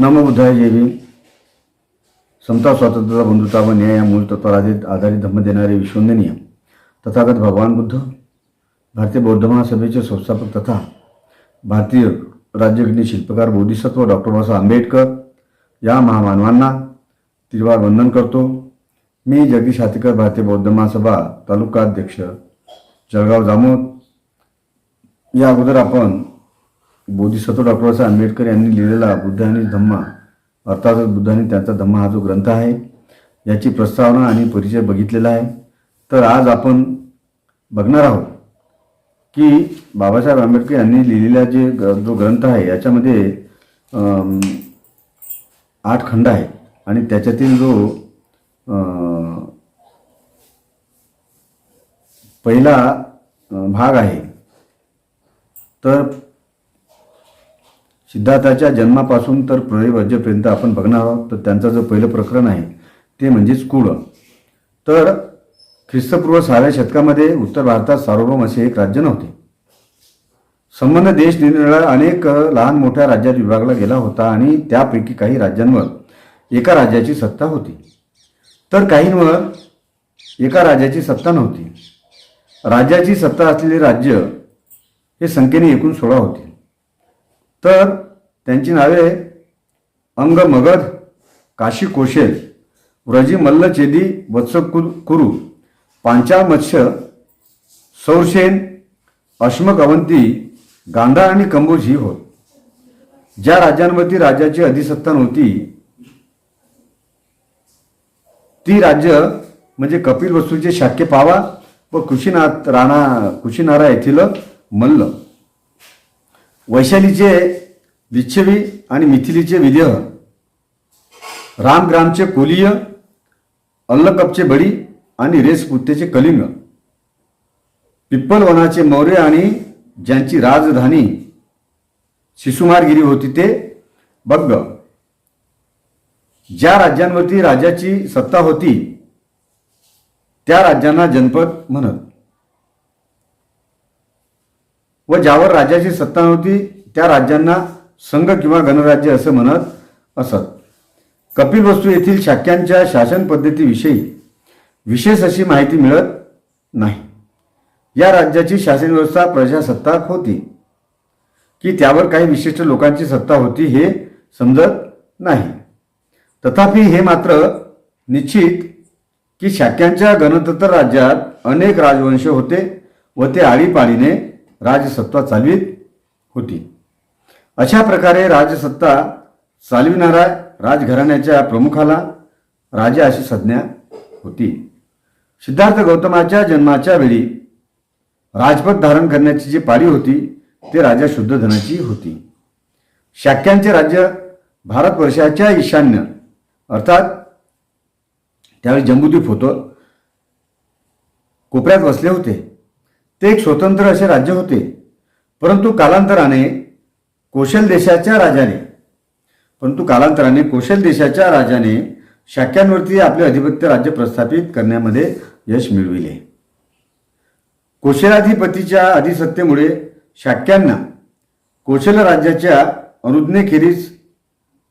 नमो बुद्धाय समता स्वातंत्र्य बंधुता व न्याय या मूळ तत्वावर आधारित धम्म देणारे विश्वंदनीय तथागत भगवान बुद्ध भारतीय बौद्ध महासभेचे संस्थापक तथा भारतीय राज्यघटने शिल्पकार बोधिसत्व डॉक्टर बाबासाहेब आंबेडकर या महामानवांना तिरवार वंदन करतो. मी जगदीश हातेकर भारतीय बौद्ध महासभा तालुका अध्यक्ष जळगाव जामोद. या अगोदर आपण बोधिसत्व डॉक्टर बाबासाहेब आंबेडकर यांनी लिहिलेला बुद्ध आणि धम्मा अर्थातच बुद्ध आणि त्यांचा धम्मा हा जो ग्रंथ आहे याची प्रस्तावना आणि परिचय बघितलेला आहे. तर आज आपण बघणार आहोत की बाबासाहेब आंबेडकर यांनी लिहिलेला जे ग- जो ग्रंथ आहे याच्यामध्ये आठ खंड आहे. आणि त्याच्यातील जो पहिला भाग आहे तर सिद्धार्थाच्या जन्मापासून तर प्रलय राज्यपर्यंत आपण बघणार आहोत तर त्यांचं जो पहिलं प्रकरण आहे ते म्हणजेच कुळ. तर ख्रिस्तपूर्व सहाव्या शतकामध्ये उत्तर भारतात सार्वभौम असे एक राज्य नव्हते. संबंध देश निरनिराळ्या अनेक लहान मोठ्या राज्यात विभागला गेला होता आणि त्यापैकी काही राज्यांवर एका राज्याची सत्ता होती. तर काहींवर एका राज्याची सत्ता नव्हती. राज्याची सत्ता असलेले राज्य हे संख्येने एकूण सोळा होते. तर त्यांची नावे अंग मगध काशी कोशेल व्रजी मल्लचेदी वत्स कुरु पांचाळ मत्स्य सौरसेन अश्मक अवंती गांधार आणि कंबोज ही होत. ज्या राज्यांवरती राज्याची अधिसत्ता नव्हती ती राज्य म्हणजे कपिल वस्तूचे शाक्य पावा व कुशीनाथ राणा कुशीनारा येथील मल्ल. वैशालीचे लिच्छवी आणि मिथिलीचे विदेह रामग्रामचे कोलीय अल्लकपचे बडी आणि रेसपुत्तेचे कलिंग पिप्पलवनाचे मौर्य आणि ज्यांची राजधानी शिशुमारगिरी होती ते बग्ग. ज्या राज्यांवरती राजाची सत्ता होती त्या राज्यांना जनपद म्हणत. व ज्यावर राज्याची सत्ता नव्हती त्या राज्यांना संघ किंवा गणराज्य असं म्हणत असत. कपिलवस्तू येथील शाक्यांच्या शासन पद्धतीविषयी विशेष अशी माहिती मिळत नाही. या राज्याची शासन व्यवस्था प्रजासत्ताक होती. की त्यावर काही विशिष्ट लोकांची सत्ता होती हे समजत नाही. तथापि हे मात्र निश्चित की शाक्यांच्या गणतंत्र राज्यात अनेक राजवंश होते व ते आळीपाळीने राजसत्ता चालवीत होती. अशा प्रकारे राजसत्ता चालविणाऱ्या राजघराण्याच्या प्रमुखाला राजा अशी संज्ञा होती. सिद्धार्थ गौतमाच्या जन्माच्या वेळी राजपद धारण करण्याची जी पारी होती ते राजा शुद्धधनाची होती. शाक्यांचे राज्य भारतवर्षाच्या ईशान्य अर्थात त्यावेळी जम्बूद्वीप होतं. कोपऱ्यात वसले होते. ते एक स्वतंत्र असे राज्य होते. परंतु कालांतराने कोशल देशाच्या राजाने परंतु कालांतराने कोशल देशाच्या राजाने शाक्यांवरती आपले अधिपत्य राज्य प्रस्थापित करण्यामध्ये यश मिळविले. कोशलाधिपतीच्या अधिसत्तेमुळे शाक्यांना कोशल राज्याच्या अनुज्ञेखेरीज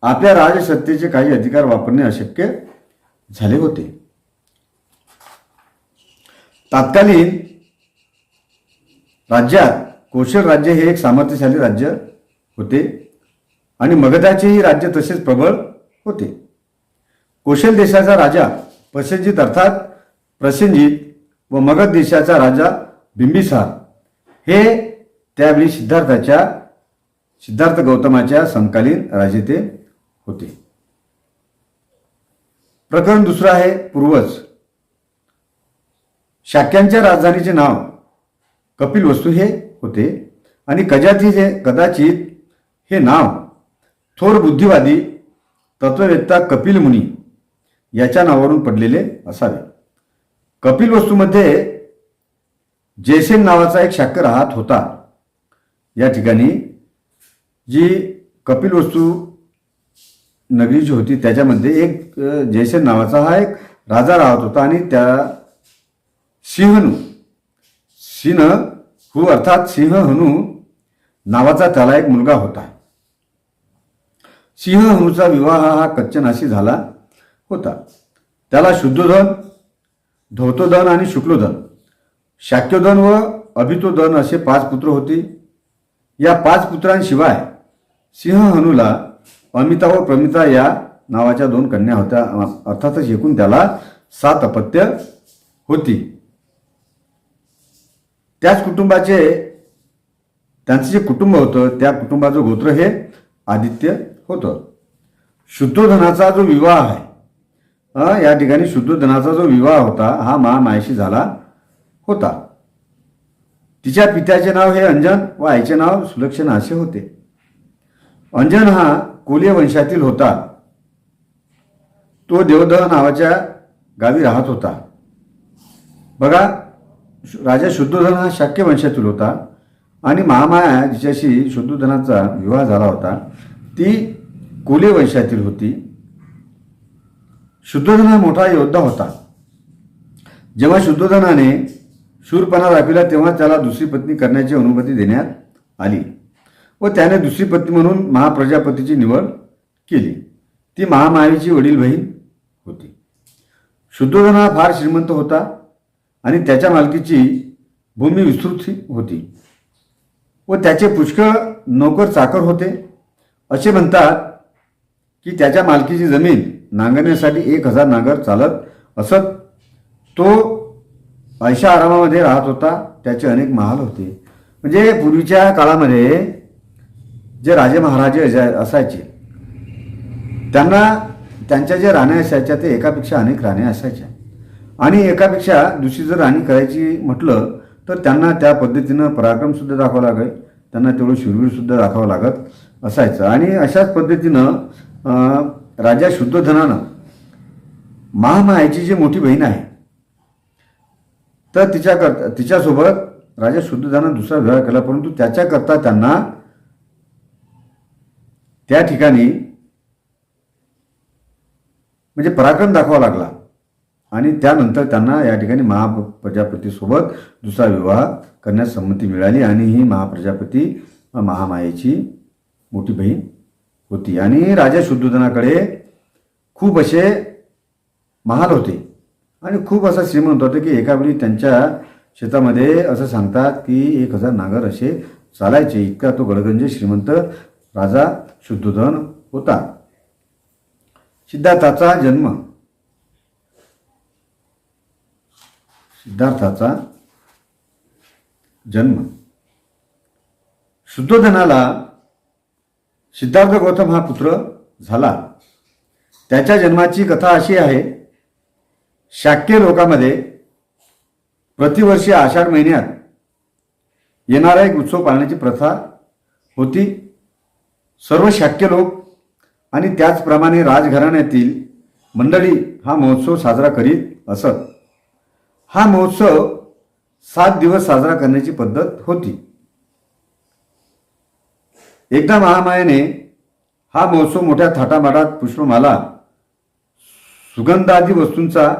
आपल्या राजसत्तेचे काही अधिकार वापरणे अशक्य झाले होते. तत्कालीन राज्यात कोशल राज्य हे एक सामर्थ्यशाली राज्य होते आणि मगधाचेही राज्य तसेच प्रबळ होते. कोशल देशाचा राजा प्रसेनजित अर्थात प्रसेनजित व मगध देशाचा राजा बिंबिसार हे त्यावेळी सिद्धार्थाच्या सिद्धार्थ गौतमाच्या समकालीन राजेते होते. प्रकरण दुसरं आहे पूर्वज. शाक्यांच्या राजधानीचे नाव कपिल वस्तू हे होते. आणि कजाती हे कदाचित हे नाव थोर बुद्धिवादी तत्ववेत्ता कपिल मुनी याच्या नावावरून पडलेले असावे. कपिल वस्तूमध्ये जयसेन नावाचा एक शाक्य राहत होता. या ठिकाणी जी कपिल वस्तू नगरी जी होती त्याच्यामध्ये एक जयसेन नावाचा हा एक राजा राहत होता आणि त्या सिंहनू सिंह हु अर्थात सिंह हनू नावाचा त्याला एक मुलगा होता. सिंह हनुचा विवाह हा कच्चनाशी झाला होता. त्याला शुद्धोधन धौतोधन आणि शुक्लोधन शाक्योधन व अभितोधन असे पाच पुत्र होते. या पाच पुत्रांशिवाय सिंह हनुला अमिता व प्रमिता या नावाच्या दोन कन्या होत्या. अर्थातच एकूण त्याला सात अपत्य होती. त्याच कुटुंबाचे त्यांचं जे कुटुंब होतं त्या कुटुंबाचं गोत्र हे आदित्य होतं. शुद्धोधनाचा जो विवाह आहे या ठिकाणी शुद्धोधनाचा जो विवाह होता हा महामायाशी झाला होता. तिच्या पित्याचे नाव हे अंजन व आईचे नाव सुलक्षणा असे होते. अंजन हा कोलिय वंशातील होता. तो देवदह नावाच्या गावी राहत होता. बघा राजा शुद्धोधन हा शाक्य वंशातील होता आणि महामाया जिच्याशी शुद्धोधनाचा विवाह झाला होता ती कोले वंशातील होती. शुद्धोधन हा मोठा योद्धा होता. जेव्हा शुद्धोधनाने शूरपणा दाखविला तेव्हा त्याला दुसरी पत्नी करण्याची अनुमती देण्यात आली व त्याने दुसरी पत्नी म्हणून महाप्रजापतीची निवड केली. ती महामायाची वडील बहीण होती. शुद्धोधन हा फार श्रीमंत होता. आणि त्याच्या मालकीची भूमी विस्तृत होती. व त्याचे पुष्कळ नोकर चाकर होते. असे म्हणतात की त्याच्या मालकीची जमीन नांगरण्यासाठी एक हजार नांगर चालत असत. तो ऐशा आरामामध्ये राहत होता. त्याचे अनेक महाल होते. म्हणजे पूर्वीच्या काळामध्ये जे राजे महाराजे असायचे त्यांना त्यांच्या जे राण्या असायच्या ते एकापेक्षा अनेक राण्या असायच्या. आणि एकापेक्षा दुसरी जर राणी करायची म्हटलं तर त्यांना त्या पद्धतीनं पराक्रमसुद्धा दाखवावं लागेल. त्यांना तेवढं शूरवीरसुद्धा दाखवावं लागत असायचं. आणि अशाच पद्धतीनं राजा शुद्धधनानं महामायाची जी मोठी बहीण आहे तर तिच्याकरता तिच्यासोबत राजा शुद्धधनानं दुसरा विवाह केला परंतु त्याच्याकरता त्यांना त्या ठिकाणी म्हणजे पराक्रम दाखवा लागला. आणि त्यानंतर त्यांना या ठिकाणी महाप्रजापतीसोबत दुसरा विवाह करण्यास संमती मिळाली आणि ही महाप्रजापती महामायेची मोठी बहीण होती. आणि राजा शुद्धोधनाकडे खूप असे महाल होते. आणि खूप असा श्रीमंत होतं की एकावेळी त्यांच्या शेतामध्ये असं सांगतात की एक हजार नागर असे चालायचे. इतका तो गडगंज श्रीमंत राजा शुद्धोधन होता. सिद्धार्थाचा जन्म सिद्धार्थाचा जन्म. शुद्धोधनाला सिद्धार्थ गौतम हा पुत्र झाला. त्याच्या जन्माची कथा अशी आहे शाक्य लोकामध्ये प्रतिवर्षी आषाढ महिन्यात येणारा एक उत्सव पाळण्याची प्रथा होती. सर्व शाक्य लोक आणि त्याचप्रमाणे राजघराण्यातील मंडळी हा महोत्सव साजरा करीत असत. हा महोत्सव सात दिवस साजरा करण्याची पद्धत होती. एकदा महामायाने हा महोत्सव मोठ्या थाटामाटात पुष्पमाला सुगंधादी वस्तूंचा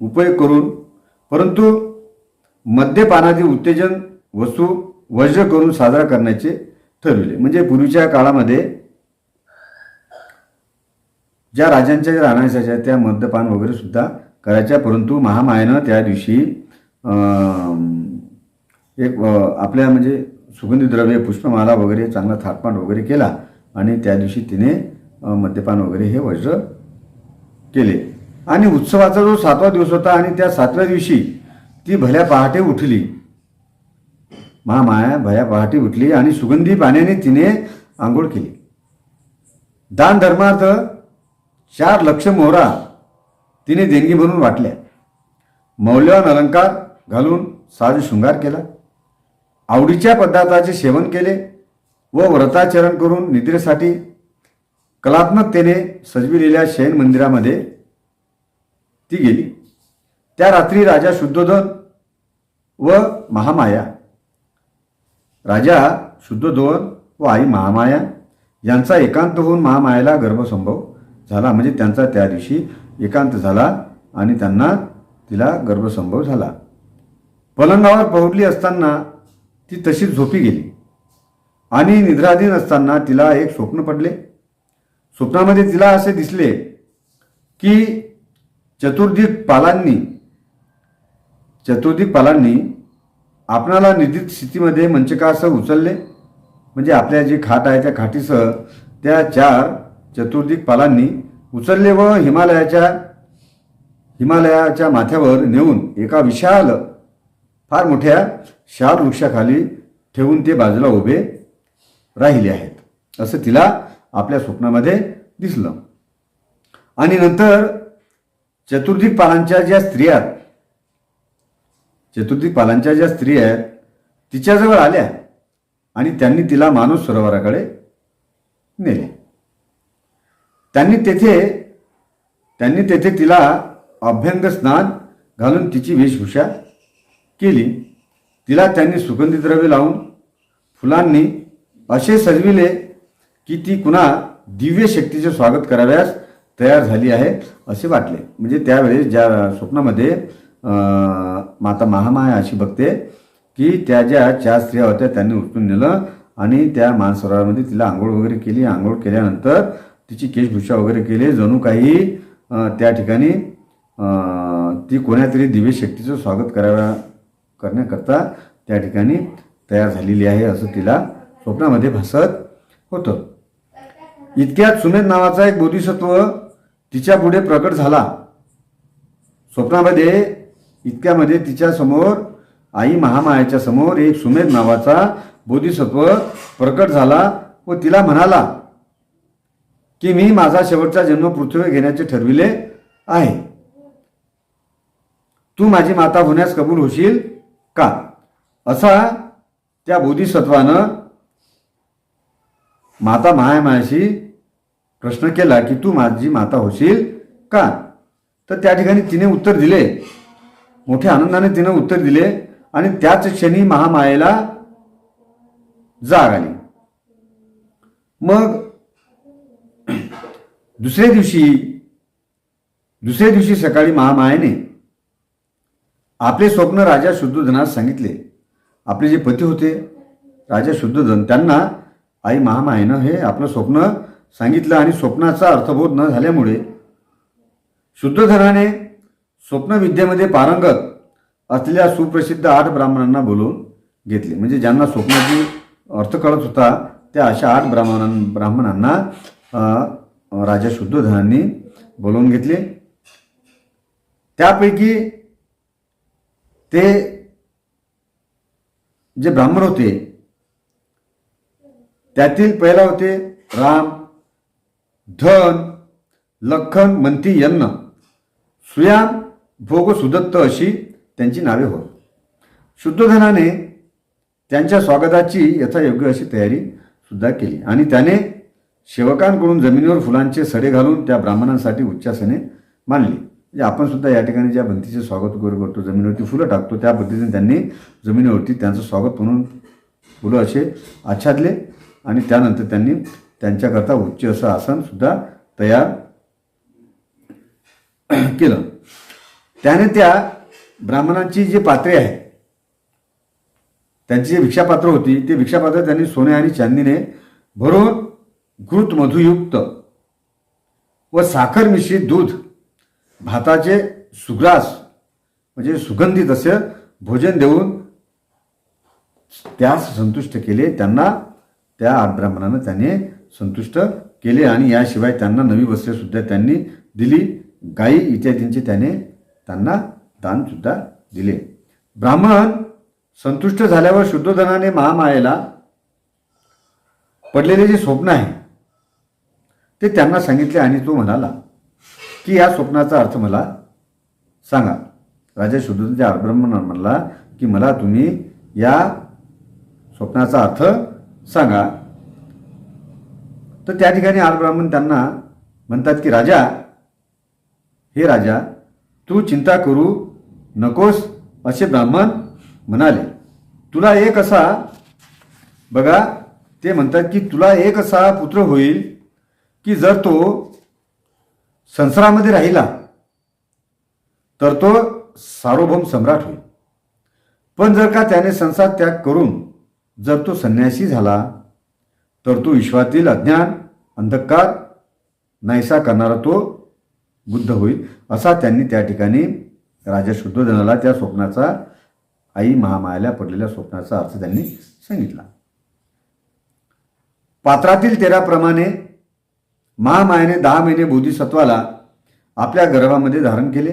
उपयोग करून परंतु मद्यपानादी उत्तेजन वस्तू वज्र करून साजरा करण्याचे ठरविले. म्हणजे पूर्वीच्या काळामध्ये ज्या राजांच्या ज्या राण्या त्या मद्यपान वगैरे सुद्धा करायच्या परंतु महामायानं त्या दिवशी एक आपल्या म्हणजे सुगंधी द्रव्य पुष्पमाला वगैरे चांगला थाटपाट वगैरे केला आणि त्या दिवशी तिने मद्यपान वगैरे हे वज्र केले. आणि उत्सवाचा जो सातवा दिवस होता आणि त्या सातव्या दिवशी ती भल्या पहाटे उठली. महामाया भया पहाटे उठली आणि सुगंधी पाण्याने तिने आंघोळ केली. दान धर्मार्थ चार लक्ष मोहरा तिने देणगी म्हणून वाटल्या. मौल्यवान अलंकार घालून साज शृंगार केला. आवडीच्या पदार्थाचे सेवन केले व व्रताचरण करून निद्रेसाठी कलात्मकतेने सजविलेल्या शयन मंदिरामध्ये ती गेली. त्या रात्री राजा शुद्धोधन व महामाया राजा शुद्धोधन व आई महामाया यांचा एकांत होऊन महामायाला गर्भसंभव झाला. म्हणजे त्यांचा त्या दिवशी एकांत झाला आणि त्यांना तिला गर्भसंभव झाला. पलंगावर पहुडली असताना ती तशीच झोपी गेली. आणि निद्राधीन असताना तिला एक स्वप्न पडले. स्वप्नामध्ये तिला असे दिसले की चतुर्दिक पालांनी चतुर्दिक पालांनी आपणाला निधीत स्थितीमध्ये मंचकासह उचलले. म्हणजे आपल्या जी खाट आहे त्या खाटीसह त्या चार चतुर्दिक पालांनी उचलले व हिमालयाच्या हिमालयाच्या माथ्यावर नेऊन एका विशाल फार मोठ्या शाल वृक्षाखाली ठेवून ते बाजूला उभे राहिले आहेत. असं तिला आपल्या स्वप्नामध्ये दिसलं. आणि नंतर चतुर्दिक पालांच्या ज्या स्त्रिया आहेत, चतुर्दिक पालांच्या ज्या स्त्री आहेत तिच्याजवळ आल्या आणि त्यांनी तिला मानस सरोवराकडे नेले. त्यांनी तेथे त्यांनी तेथे तिला अभ्यंग स्नान घालून तिची वेशभूषा केली. तिला त्यांनी सुगंधी द्रव्य लावून फुलांनी असे सजविले की ती कुणा दिव्य शक्तीचे स्वागत कराव्यास तयार झाली आहे असे वाटले. म्हणजे त्यावेळेस ज्या स्वप्नामध्ये माता महामाया अशी बघते की त्या ज्या चार स्त्रिया होत्या त्यांनी उचलून नेलं आणि त्या मानसरोवरामध्ये तिला आंघोळ वगैरे केली. आंघोळ केल्यानंतर तिची केशभूषा वगैरे केली. जणू काही त्या ठिकाणी ती कोण्यातरी दिव्य शक्तीचं स्वागत कराव्या करण्याकरता त्या ठिकाणी तयार झालेली आहे असं तिला स्वप्नामध्ये भासत होतं. इतक्यात सुमेध नावाचा एक बोधिसत्व तिच्या पुढे प्रकट झाला. स्वप्नामध्ये इतक्यामध्ये तिच्या समोर आई महामायाच्या समोर एक सुमेध नावाचा बोधिसत्व प्रकट झाला व तिला म्हणाला की मी माझा शेवटचा जन्म पृथ्वीवर घेण्याचे ठरविले आहे. तू माझी माता होण्यास कबूल होशील का? असा त्या बोधिसत्वानं माता महामायाशी प्रश्न केला की तू माझी माता होशील का? तर त्या ठिकाणी तिने उत्तर दिले. मोठ्या आनंदाने तिने उत्तर दिले आणि त्याच क्षणी महामायेला जाग आली. मग दुसऱ्या दिवशी दुसऱ्या दिवशी सकाळी महामायाने आपले स्वप्न राजा शुद्धोधनास सांगितले. आपले जे पती होते राजा शुद्धोधन त्यांना आई महामायेनं हे आपलं स्वप्न सांगितलं आणि स्वप्नाचा अर्थबोध न झाल्यामुळे शुद्धोधनाने स्वप्नविद्येमध्ये पारंगत असलेल्या सुप्रसिद्ध आठ ब्राह्मणांना बोलवून घेतले. म्हणजे ज्यांना स्वप्नाची अर्थ कळत होता त्या अशा आठ ब्राह्मणां ब्राह्मणांना राजा शुद्धोधनांनी बोलवून घेतले. त्यापैकी ते जे ब्राह्मण होते त्यातील पहिला होते राम धन लखन मंती यन्न. सुयाम भोग सुदत्त अशी त्यांची नावे होत. शुद्धोधनाने त्यांच्या स्वागताची यथायोग्य अशी तयारी सुद्धा केली आणि त्याने सेवकांकडून जमिनीवर फुलांचे सडे घालून त्या ब्राह्मणांसाठी उच्चासने मानली म्हणजे आपण सुद्धा या ठिकाणी ज्या भंतीचे स्वागत वगैरे करतो जमिनीवरती फुलं टाकतो त्या पद्धतीने त्यांनी जमिनीवरती त्यांचं स्वागत म्हणून फुलं असे आच्छादले आणि त्यानंतर त्यांनी त्यांच्याकरता उच्च असं आसनसुद्धा तयार केलं. त्याने त्या ब्राह्मणांची जी पात्रे आहेत त्यांची जी भिक्षापात्र होती ते भिक्षापात्र त्यांनी सोने आणि चांदीने भरून घृत मधुयुक्त व साखर मिश्रित दूध भाताचे सुग्रास म्हणजे सुगंधित असे भोजन देऊन त्यास संतुष्ट केले त्यांना त्या ब्राह्मणानं त्याने संतुष्ट केले. आणि याशिवाय त्यांना नवी वस्त्रेसुद्धा त्यांनी दिली. गायी इत्यादींचे त्याने त्यांना दानसुद्धा दिले. ब्राह्मण संतुष्ट झाल्यावर शुद्धोधनाने महामायेला पडलेले जे स्वप्न आहे ते त्यांना सांगितले आणि तो म्हणाला की या स्वप्नाचा अर्थ मला सांगा. राजा शुद्धोधनच्या ब्राह्मण म्हणला की मला तुम्ही या स्वप्नाचा अर्थ सांगा. तर त्या ठिकाणी आर ब्राह्मण त्यांना म्हणतात की राजा हे राजा तू चिंता करू नकोस असे ब्राह्मण म्हणाले. तुला एक असा बघा ते म्हणतात की तुला एक असा पुत्र होईल की जर तो संसारामध्ये राहिला तर तो सार्वभौम सम्राट होईल. पण जर का त्याने संसार त्याग करून जर तो संन्यासी झाला तर तो विश्वातील अज्ञान अंधकार नाहीसा करणारा तो बुद्ध होईल असा त्यांनी त्या ठिकाणी राजा शुद्धोधनाला त्या स्वप्नाचा आई महामायाला पडलेल्या स्वप्नाचा अर्थ त्यांनी सांगितला. पात्रातील तेराप्रमाणे महामायाने दहा महिने बोधिसत्वाला आपल्या गर्भामध्ये धारण केले.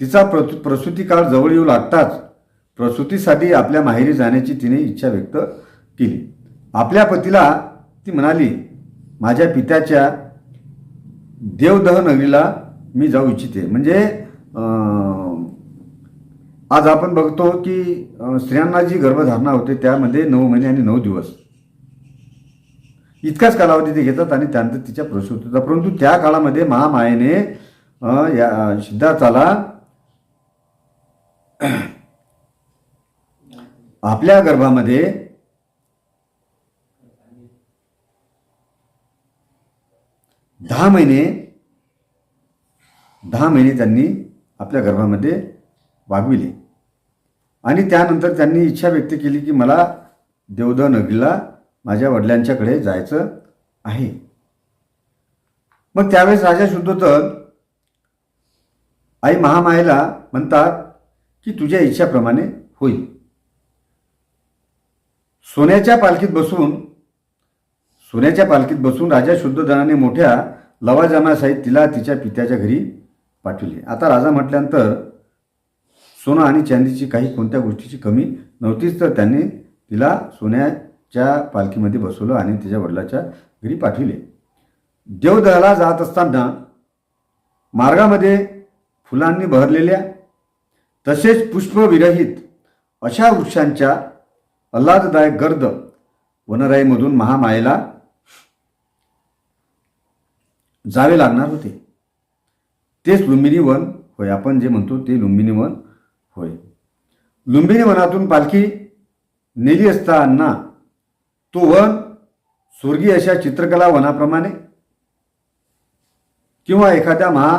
तिचा प्रसू प्रसूती काळ जवळ येऊ लागताच प्रसूतीसाठी आपल्या माहेरी जाण्याची तिने इच्छा व्यक्त केली. आपल्या पतीला ती म्हणाली माझ्या पित्याच्या देवदह नगरीला मी जाऊ इच्छिते. म्हणजे आज आपण बघतो की स्त्रियांना जी गर्भधारणा होते त्यामध्ये नऊ महिने आणि नऊ दिवस. इतकाच कालावधी ते घेतात आणि त्यानंतर तिच्या प्रसूत होतात परंतु त्या काळामध्ये महामायेने या सिद्धार्थाला आपल्या गर्भामध्ये दहा महिने दहा महिने त्यांनी आपल्या गर्भामध्ये वागविले. आणि त्यानंतर त्यांनी इच्छा व्यक्त केली की मला देवदा नगरीला माझ्या वडिलांच्याकडे जायचं आहे. मग त्यावेळेस राजा शुद्धोत्तर आई महामायेला म्हणतात की तुझ्या इच्छाप्रमाणे होईल. सोन्याच्या पालखीत बसून सोन्याच्या पालखीत बसून राजा शुद्धोधनाने मोठ्या लवाजमासहित तिला तिच्या पित्याच्या घरी पाठवले. आता राजा म्हटल्यानंतर सोनं आणि चांदीची काही कोणत्या गोष्टीची कमी नव्हतीच तर त्यांनी तिला सोन्या च्या पालखीमध्ये बसवलं आणि तिच्या वडिलाच्या घरी पाठविले. देवदहाला जात असताना मार्गामध्ये फुलांनी बहरलेल्या तसेच पुष्पविरहित अशा वृक्षांच्या आल्हाददायक गर्द वनराईमधून महामायेला जावे लागणार होते. तेच लुंबिनी वन होय. आपण जे म्हणतो ते लुंबिनी वन होय. लुंबिनी वनातून पालखी नेली असताना तो वन स्वर्गीय अशा चित्रकला वनाप्रमाणे किंवा एखाद्या महा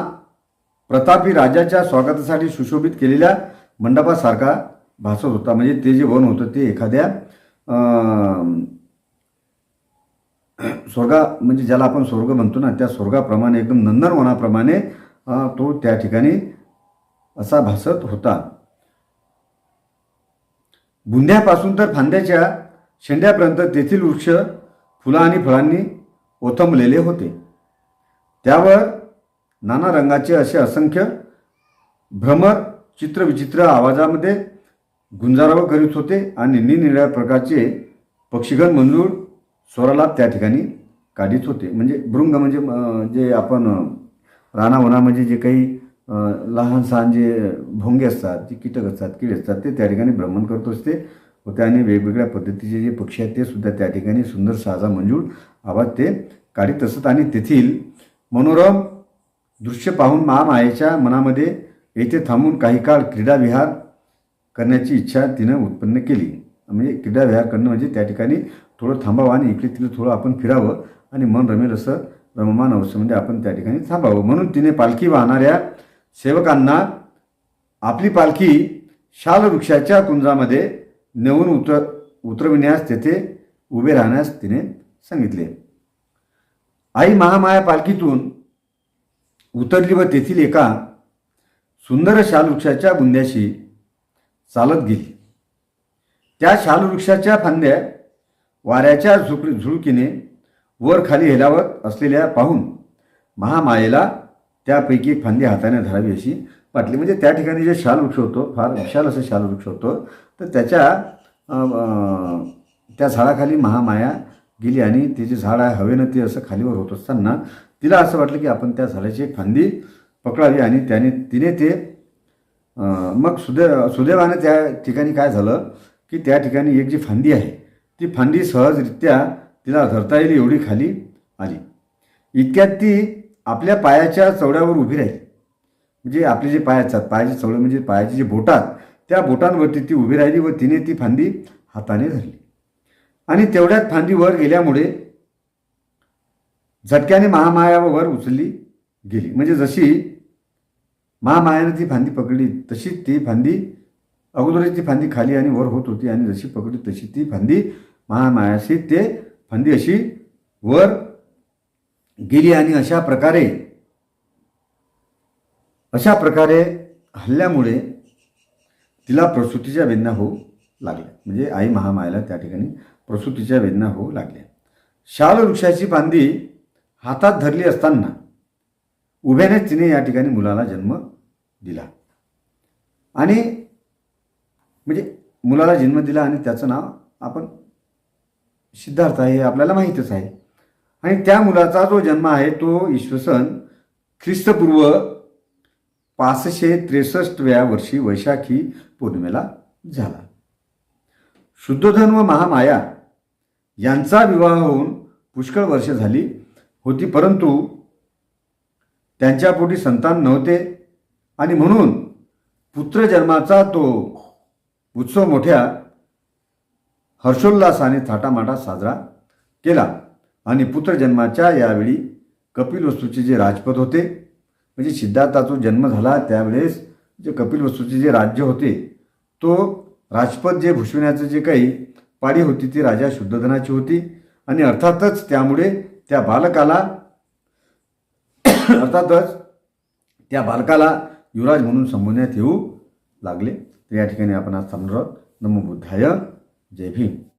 प्रतापी राजाच्या स्वागतासाठी सुशोभित केलेल्या मंडपासारखा भासत होता. म्हणजे ते जे वन होतं ते एखाद्या स्वर्गा म्हणजे ज्याला आपण स्वर्ग म्हणतो ना त्या स्वर्गाप्रमाणे एकदम नंदनवनाप्रमाणे तो त्या ठिकाणी असा भासत होता. बुंध्यापासून तर फांद्याच्या शेंड्यापर्यंत तेथील वृक्ष फुलं आणि फळांनी ओथंबलेले होते. त्यावर नाना रंगाचे असे असंख्य भ्रमर चित्रविचित्र आवाजामध्ये गुंजाराव करीत होते आणि निरनिराळ्या प्रकारचे पक्षीगण मंजूळ स्वराला त्या ठिकाणी काढीत होते. म्हणजे भृंग म्हणजे जे आपण अं, रानावनामध्ये म्हणजे जे काही लहान सहान जे भोंगे असतात जे कीटक असतात कीड असतात ते त्या ठिकाणी भ्रमण करत असते. होत्या आणि वेगवेगळ्या पद्धतीचे जे पक्षी आहेत ते सुद्धा त्या ठिकाणी सुंदर साजा मंजूळ आवाज ते काढीत असत. आणि तेथील मनोरम दृश्य पाहून महामायेच्या मनामध्ये येथे थांबून काही काळ क्रीडाविहार करण्याची इच्छा तिनं उत्पन्न केली. म्हणजे क्रीडाविहार करणं म्हणजे त्या ठिकाणी थोडं थांबावं आणि इकडे तिकडे थोडं आपण फिरावं आणि मन रमेल असं रममान अवस्थेमध्ये म्हणजे आपण त्या ठिकाणी थांबावं. म्हणून तिने पालखी वाहणाऱ्या सेवकांना आपली पालखी शालवृक्षाच्या कुंजामध्ये नेऊन उतर उतरविण्यास तेथे उभे राहण्यास तिने सांगितले. आई महामाया पालखीतून उतरली व तेथील एका सुंदर शालवृक्षाच्या बुंद्याशी चालत गेली. त्या शालवृक्षाच्या फांद्या वाऱ्याच्या झुक झुळकीने वर खाली हेलावत असलेल्या पाहून महामायेला त्यापैकी एक फांदी हाताने धरावी अशी वाटली. म्हणजे त्या ठिकाणी जे शालवृक्ष होतो फार विशाल असं शालवृक्ष होतं तर त्याच्या त्या झाडाखाली महामाया गेली आणि ते जे झाड आहे हवेनं ते असं खालीवर होत असताना तिला असं वाटलं की आपण त्या झाडाची एक फांदी पकडावी आणि त्याने तिने ते मग सुदै सुदैवाने त्या ठिकाणी काय झालं की त्या ठिकाणी एक जी फांदी आहे ती फांदी सहजरित्या तिला धरता येईल एवढी खाली आली. इतक्यात ती आपल्या पायाच्या चवड्यावर उभी राहिली. म्हणजे आपले जे पाय असतात पायाचे चवडे म्हणजे पायाचे जे बोटात त्या बोटांवरती ती उभी राहिली व तिने ती फांदी हाताने धरली. आणि तेवढ्यात फांदी वर गेल्यामुळे झटक्याने महामाया वर उचलली गेली. म्हणजे जशी महामायाने ती फांदी पकडली तशी ती फांदी अगोदरच ती फांदी खाली आणि वर होत होती आणि जशी पकडली तशी ती फांदी महामायाशी ते फांदी अशी वर गेली आणि अशा प्रकारे अशा प्रकारे हल्ल्यामुळे तिला प्रसूतीच्या वेदना होऊ लागल्या. म्हणजे आई महामायला त्या ठिकाणी प्रसूतीच्या वेदना होऊ लागल्या. शाल वृक्षाची फांदी हातात धरली असताना उभ्यानेच तिने या ठिकाणी मुलाला जन्म दिला. आणि म्हणजे मुलाला जन्म दिला आणि त्याचं नाव आपण सिद्धार्थ आहे हे आपल्याला माहीतच आहे. आणि त्या मुलाचा जो जन्म आहे तो ईश्वसन ख्रिस्तपूर्व पाचशे त्रेसष्टव्या वर्षी वैशाखी पौर्णिमेला झाला. शुद्धोधन व महामाया यांचा विवाह होऊन पुष्कळ वर्ष झाली होती परंतु त्यांच्यापोटी संतान नव्हते आणि म्हणून पुत्रजन्माचा तो उत्सव मोठ्या हर्षोल्लासाने थाटामाटा साजरा केला आणि पुत्रजन्माच्या यावेळी कपिलवस्तूचे जे राजपद होते म्हणजे सिद्धार्थाचा जन्म झाला त्यावेळेस जे कपिल वस्तूचे जे राज्य होते तो राजपद जे भुषविण्याचं जे काही पाळी होती ती राजा शुद्धधनाची होती. आणि अर्थातच त्यामुळे त्या बालकाला अर्थातच त्या बालकाला युवराज म्हणून संबोधण्यात येऊ लागले. तर या ठिकाणी आपण आज थांबणार आहोत. नमो बुद्धाय. जय भीम.